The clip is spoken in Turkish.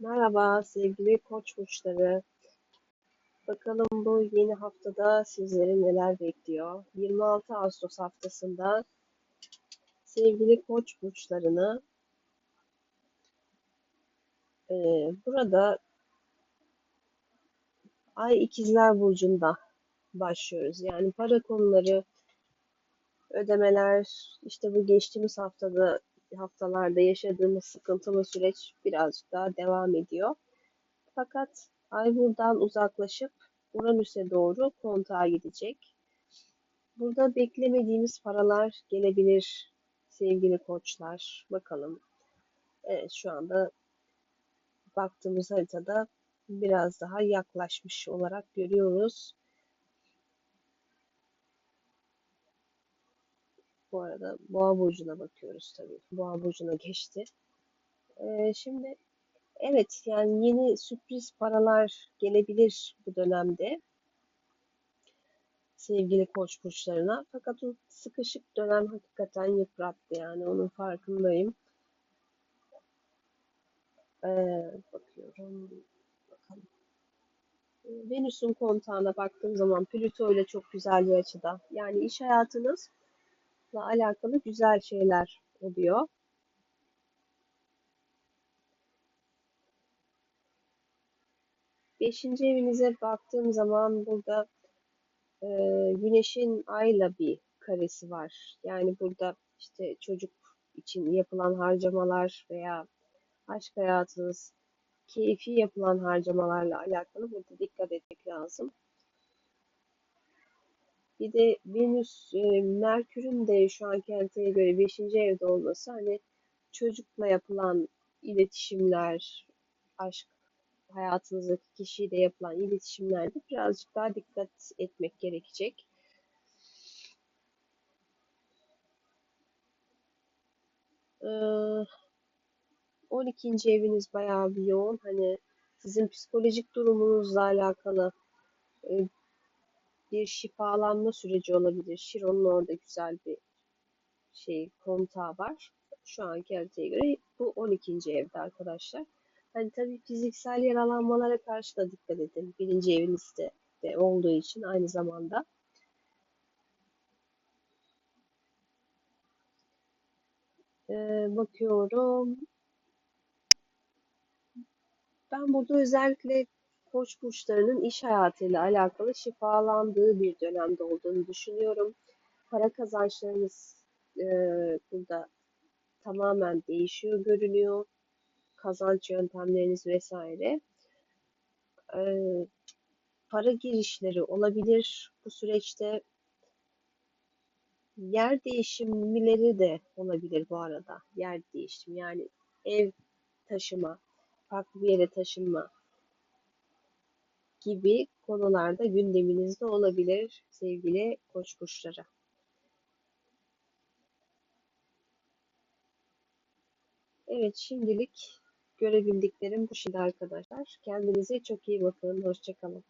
Merhaba sevgili koç burçları. Bakalım bu yeni haftada sizleri neler bekliyor? 26 Ağustos haftasında sevgili koç burçlarını e, burada Ay ikizler burcunda başlıyoruz. Yani para konuları, ödemeler, işte bu geçtiğimiz haftada haftalarda yaşadığımız sıkıntılı süreç birazcık daha devam ediyor. Fakat Ay buradan uzaklaşıp Uranüs'e doğru kontağa gidecek. Burada beklemediğimiz paralar gelebilir sevgili koçlar. Bakalım. Evet şu anda baktığımız haritada biraz daha yaklaşmış olarak görüyoruz. Bu arada Boğa burcuna bakıyoruz tabii. Boğa burcuna geçti. Ee, şimdi evet yani yeni sürpriz paralar gelebilir bu dönemde sevgili koç burçlarına. Fakat o sıkışık dönem hakikaten yıprattı yani onun farkındayım. Ee, bakıyorum. Bakalım. Venüs'ün kontağına baktığım zaman Plüto ile çok güzel bir açıda. Yani iş hayatınızla alakalı güzel şeyler oluyor. Beşinci evinize baktığım zaman burada e, Güneş'in Ay'la bir karesi var. Yani burada işte çocuk için yapılan harcamalar veya aşk hayatınız, keyfi yapılan harcamalarla alakalı burada dikkat etmek lazım. Bir de Venüs, e, Merkür'ün de şu anki haritaya göre 5. evde olması hani çocukla yapılan iletişimler, aşk hayatınızdaki kişiyle yapılan iletişimlerde birazcık daha dikkat etmek gerekecek. Ee, 12. eviniz bayağı bir yoğun. Hani sizin psikolojik durumunuzla alakalı e, bir şifalanma süreci olabilir. Şiron'un orada güzel bir şey kontağı var. Şu anki haritaya göre bu 12. evde arkadaşlar. Hani tabii fiziksel yaralanmalara karşı da dikkat edin. Birinci evinizde de olduğu için aynı zamanda. Ee, bakıyorum. Ben burada özellikle koç burçlarının iş hayatıyla alakalı şifalandığı bir dönemde olduğunu düşünüyorum. Para kazançlarınız e, burada tamamen değişiyor görünüyor kazanç yöntemleriniz vesaire. Ee, para girişleri olabilir bu süreçte. Yer değişimleri de olabilir bu arada. Yer değişim yani ev taşıma, farklı bir yere taşınma gibi konularda gündeminizde olabilir sevgili koç burçları. Evet şimdilik görebildiklerim bu şekilde arkadaşlar. Kendinize çok iyi bakın. Hoşçakalın.